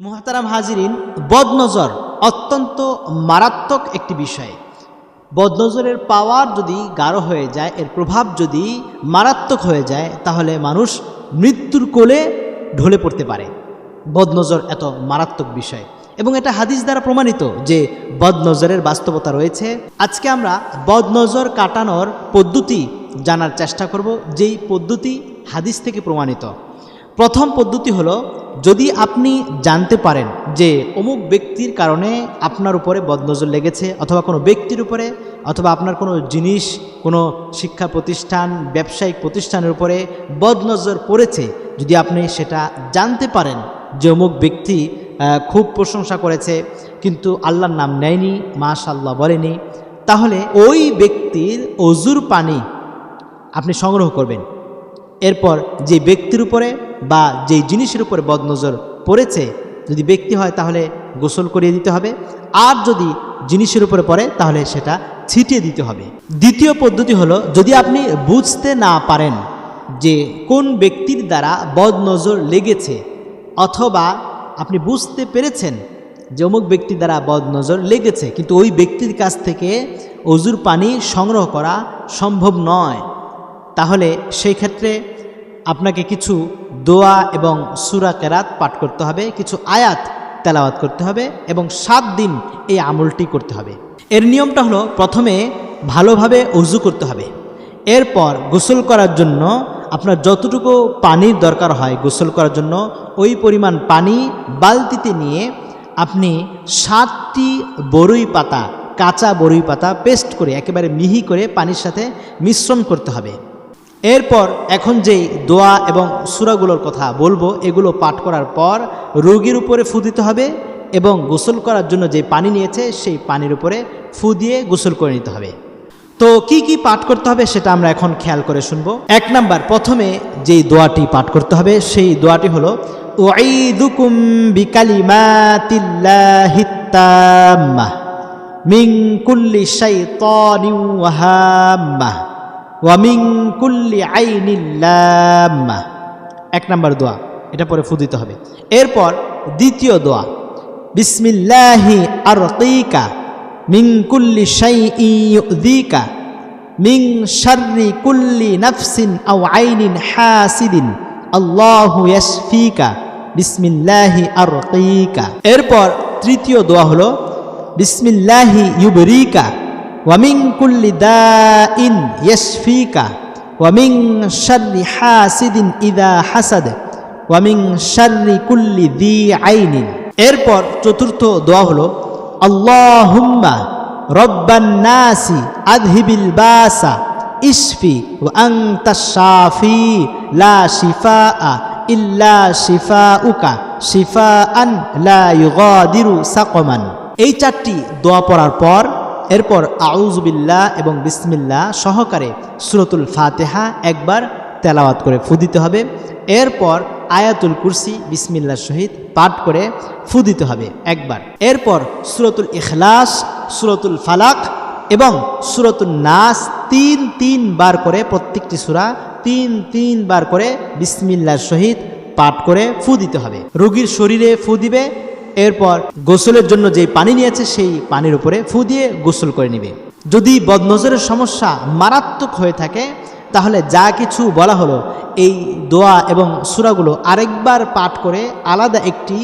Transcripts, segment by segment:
মুহাতারাম হাজিরিন, বদনজর অত্যন্ত মারাত্মক একটি বিষয়। বদনজরের পাওয়ার যদি গাঢ় হয়ে যায়, এর প্রভাব যদি মারাত্মক হয়ে যায়, তাহলে মানুষ মৃত্যুর কোলে ঢলে পড়তে পারে। বদনজর এত মারাত্মক বিষয়। এবং এটা হাদিস দ্বারা প্রমাণিত যে বদনজরের বাস্তবতা রয়েছে। আজকে আমরা বদনজর কাটানোর পদ্ধতি জানার চেষ্টা করব, যেই পদ্ধতি হাদিস থেকে প্রমাণিত। প্রথম পদ্ধতি হলো, যদি আপনি জানতে পারেন যে অমুক ব্যক্তির কারণে আপনার উপরে বদনজর লেগেছে অথবা কোনো ব্যক্তির উপরে, অথবা আপনার কোনো জিনিস, কোনো শিক্ষা প্রতিষ্ঠান, ব্যবসায়িক প্রতিষ্ঠানের উপরে বদনজর পড়েছে, যদি আপনি সেটা জানতে পারেন যে অমুক ব্যক্তি খুব প্রশংসা করেছে, কিন্তু আল্লাহর নাম নেয়নি মাশাল্লাহ বলেনি, তাহলে ওই ব্যক্তির অজুর পানি আপনি সংগ্রহ করবেন। এরপর যে ব্যক্তির উপরে বা যেই জিনিসের উপরে বদনজর পড়েছে, যদি ব্যক্তি হয় তাহলে গোসল করিয়ে দিতে হবে। আর যদি জিনিসের উপরে পড়ে, তাহলে সেটা ছিটিয়ে দিতে হবে। দ্বিতীয় পদ্ধতি হলো, যদি আপনি বুঝতে না পারেন যে কোন ব্যক্তির দ্বারা বদনজর লেগেছে, অথবা আপনি বুঝতে পেরেছেন যে অমুক ব্যক্তির দ্বারা বদনজর লেগেছে, কিন্তু ওই ব্যক্তির কাছ থেকে অজুর পানি সংগ্রহ করা সম্ভব নয়, তাহলে সেই ক্ষেত্রে আপনাকে কিছু দোয়া এবং সুরা কেরাত পাঠ করতে হবে, কিছু আয়াত তেলাওয়াত করতে হবে এবং সাত দিন এই আমলটি করতে হবে। এর নিয়মটা হলো প্রথমে ভালোভাবে অজু করতে হবে। এরপর গোসল করার জন্য আপনার যতটুকু পানির দরকার হয় গোসল করার জন্য, ওই পরিমাণ পানি বালতিতে নিয়ে আপনি সাতটি বরুই পাতা, কাঁচা বরুই পাতা পেস্ট করে, একেবারে মিহি করে পানির সাথে মিশ্রণ করতে হবে। এরপর এখন যেই দোয়া এবং সুরাগুলোর কথা বলব, এগুলো পাঠ করার পর রোগীর উপরে ফু দিতে হবে এবং গোসল করার জন্য যে পানি নিয়েছে সেই পানির উপরে ফু দিয়ে গোসল করে নিতে হবে। তো কি কি পাঠ করতে হবে সেটা আমরা এখন খেয়াল করে শুনব। এক নাম্বার, প্রথমে যেই দোয়াটি পাঠ করতে হবে সেই দোয়াটি হলো ওয়াইদুকুম বিকালিমাতিল্লাহিত তাম্মাহ মিন কুল্লি শাইতানিন ওয়া হাম্মাহ। ওয়ামিং কুল্লি আইনিল্লাম্মা এক নাম্বার দোয়া, এটা পরে ফু দিতে হবে। এরপর দ্বিতীয় দোয়া, বিসমিল্লাহি আরকিকা মিং কুল্লি শাইইন ইউযিকা মিং শাররি কুল্লি নাফসিন আও আইনিন হাসিদিন। আল্লাহু ইয়াশফিকা, বিসমিল্লাহি আরকিকা এরপর তৃতীয় দোয়া হলো, বিসমিল্লাহি ইউবরিকা ওয়ামিং কুল্লি দা ইন ইয়েসফিকা ওয়ামিং শার্রি হাসিদিন ইদা হাসাদে, ওয়ামিং শার্রি কুল্লি দি আইনিন। এরপর চতুর্থ দোয়া হলো আল্লাহ রব্বান নাসি আদহিবিল বাসা ইসফি ও আংতাশাফি লা শিফা আ ইল্লা শিফা উকা শিফা আন লা ইউগাদিরু সাকমান। এই চারটি দোয়া পড়ার পর এরপর আউজবিল্লাহ এবং বিসমিল্লাহ সহকারে সুরতুল ফাতেহা একবার তেলাওয়াত করে ফু দিতে হবে। এরপর আয়াতুল কুরসি বিসমিল্লার সহিত পাঠ করে ফু দিতে হবে একবার। এরপর সুরতুল ইখলাস, সুরতুল ফালাক এবং সুরতুল নাস তিন তিন বার করে প্রত্যেকটি সুরা তিন তিন বার করে বিসমিল্লার সহিত পাঠ করে ফু দিতে হবে। রোগীর শরীরে ফু দিবে এরপর গোসলের জন্য যে পানি নিয়েছে সেই পানির উপরে ফু দিয়ে গোসল করে নিবে। যদি বদনজরের সমস্যা মারাত্মক হয়ে থাকে, তাহলে যা কিছু বলা হলো, এই দোয়া এবং সুরাগুলো আরেকবার পাঠ করে আলাদা একটি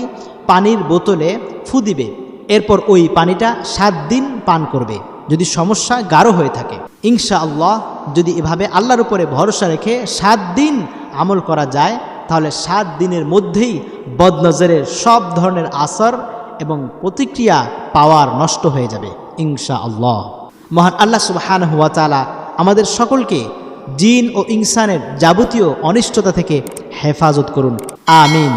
পানির বোতলে ফু দিবে। এরপর ওই পানিটা সাত দিন পান করবে, যদি সমস্যা গাঢ় হয়ে থাকে। ইনশা আল্লাহ যদি এভাবে আল্লাহর উপরে ভরসা রেখে সাত দিন আমল করা যায় তাহলে সাত দিনের মধ্যেই বদনজরের সব ধরনের আসর এবং প্রতিক্রিয়া পাওয়ার নষ্ট হয়ে যাবে ইংসা আল্লাহ মহান আল্লাহ সুবাহান হুয়া তালা আমাদের সকলকে জিন ও ইনসানের যাবতীয় অনিষ্টতা থেকে হেফাজত করুন। আমিন।